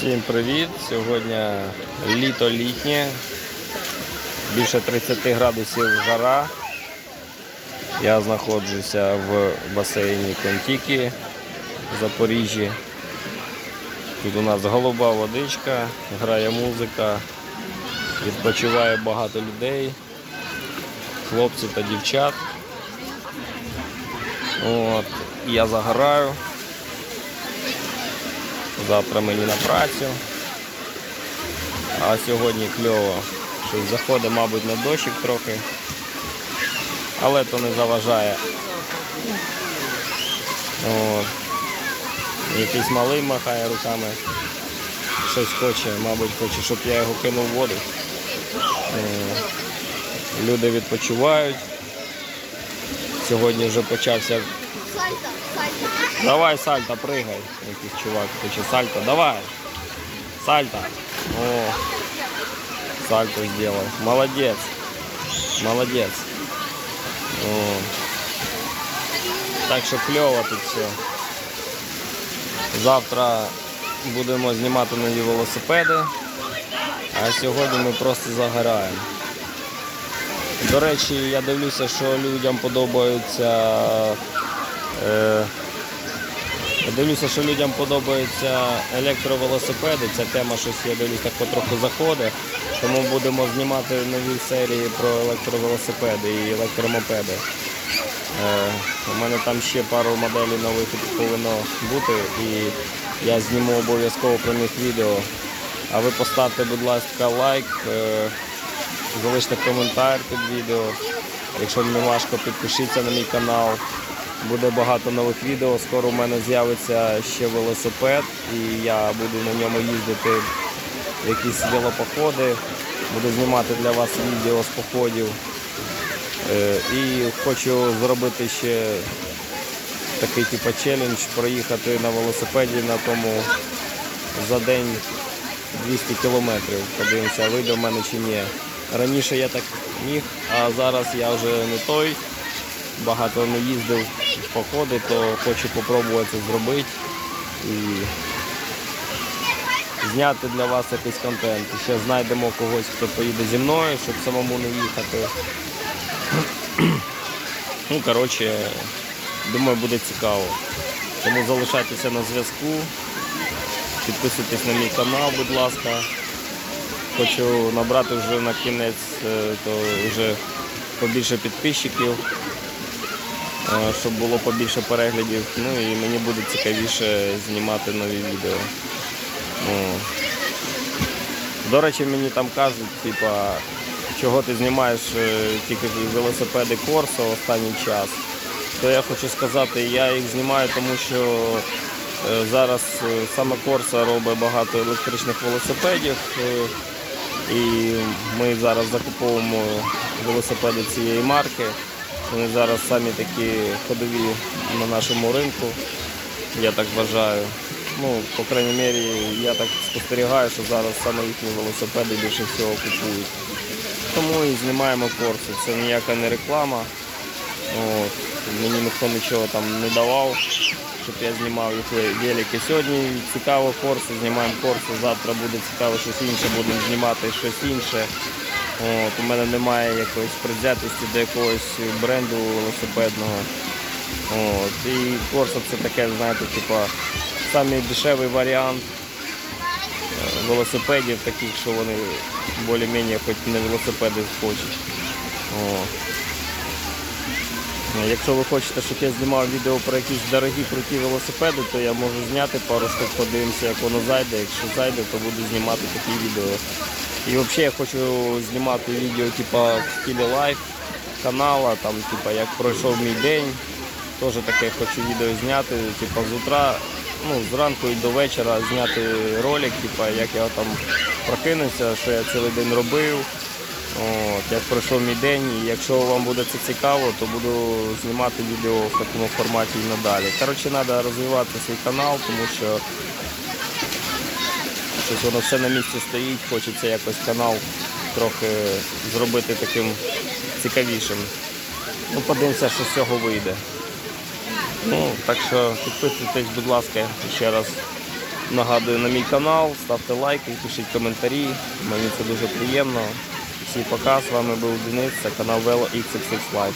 Всім привіт! Сьогодні літо літнє, більше 30 градусів жара. Я знаходжуся в басейні Контікі в Запоріжжі. Тут у нас голуба водичка, грає музика, відпочиває багато людей, хлопців та дівчат. От, я загораю. Завтра мені на працю. А сьогодні кльово. Щось заходить, мабуть, на дощик трохи. Але то не заважає. От. Якийсь малий махає руками. Щось хоче, мабуть, хоче, щоб я його кинув в воду. Люди відпочивають. Сьогодні вже почався. Давай, сальто, прыгай. Якийсь чувак хоче сальто. Давай. Сальто. О, сальто сделал. Молодец. Молодец. О. Так що кльово тут все. Завтра будемо знімати нові велосипеди, а сьогодні ми просто загораємо. До речі, я дивлюся, що людям подобаються. Е, дивлюся, що людям подобаються електровелосипеди. Ця тема щось я дивлюсь так потроху заходить. Тому будемо знімати нові серії про електровелосипеди і електромопеди. Е, у мене там ще пару моделей нових повинно бути і я зніму обов'язково про них відео. А ви поставте, будь ласка, лайк, е, залиште коментар під відео. Якщо не важко, підпишіться на мій канал. Буде багато нових відео. Скоро у мене з'явиться ще велосипед і я буду на ньому їздити в якісь велопоходи. Буду знімати для вас відео з походів. Е, І хочу зробити ще такий типу челендж, проїхати на велосипеді на тому за день 200 кілометрів. Подивимося, вийде в мене чи ні. Раніше я так міг, а зараз я вже не той. Багато не їздив в походи, то хочу спробувати це зробити і зняти для вас якийсь контент. І ще знайдемо когось, хто поїде зі мною, щоб самому не їхати. Ну, коротше, думаю, буде цікаво. Тому залишайтеся на зв'язку. Підписуйтесь на мій канал, будь ласка. Хочу набрати вже на кінець, е, то вже побільше підписчиків, щоб було побільше переглядів. Ну і мені буде цікавіше знімати нові відео. О. До речі, мені там кажуть, типа, чого ти знімаєш е, тільки велосипеди Корсо останній час. То я хочу сказати, я їх знімаю, тому що е, зараз е, саме Корса робить багато електричних велосипедів. е, І ми зараз закуповуємо велосипеди цієї марки. Вони зараз самі такі ходові на нашому ринку, я так вважаю. Ну, по крайній мірі, я так спостерігаю, що зараз саме їхні велосипеди більше всього купують. Тому і знімаємо корси. Це ніяка не реклама. От. Мені ніхто нічого там не давав, щоб я знімав їх велики. Сьогодні цікаво корси, знімаємо корси, завтра буде цікаво щось інше, будемо знімати щось інше. От. У мене немає якоїсь предвзятості до якогось бренду велосипедного. От. І корса це таке, знаєте, типа самий варіант е, велосипедів, таких, що вони більш-менш хоч не велосипеди хочуть. Якщо ви хочете, щоб я знімав відео про якісь дорогі круті велосипеди, то я можу зняти пару штук, подивимося, як воно зайде. Якщо зайде, то буду знімати такі відео. І взагалі я хочу знімати відео типа в стилі лайф канала, там, типа, як пройшов мій день. Теж таке хочу відео зняти, типа з утра, ну, зранку і до вечора зняти ролик, типа, як я там прокинувся, що я цілий день робив. От, як пройшов мій день, і якщо вам буде це цікаво, то буду знімати відео в такому форматі і надалі. Коротше, треба розвивати свій канал, тому що щось воно все на місці стоїть, хочеться якось канал трохи зробити таким цікавішим. Ну, подивимося, що з цього вийде. Ну, так що підписуйтесь, будь ласка, ще раз Нагадую на мій канал, ставте лайки, пишіть коментарі. Мені це дуже приємно. Всім пока, з вами був Денис, це канал Velo XXX.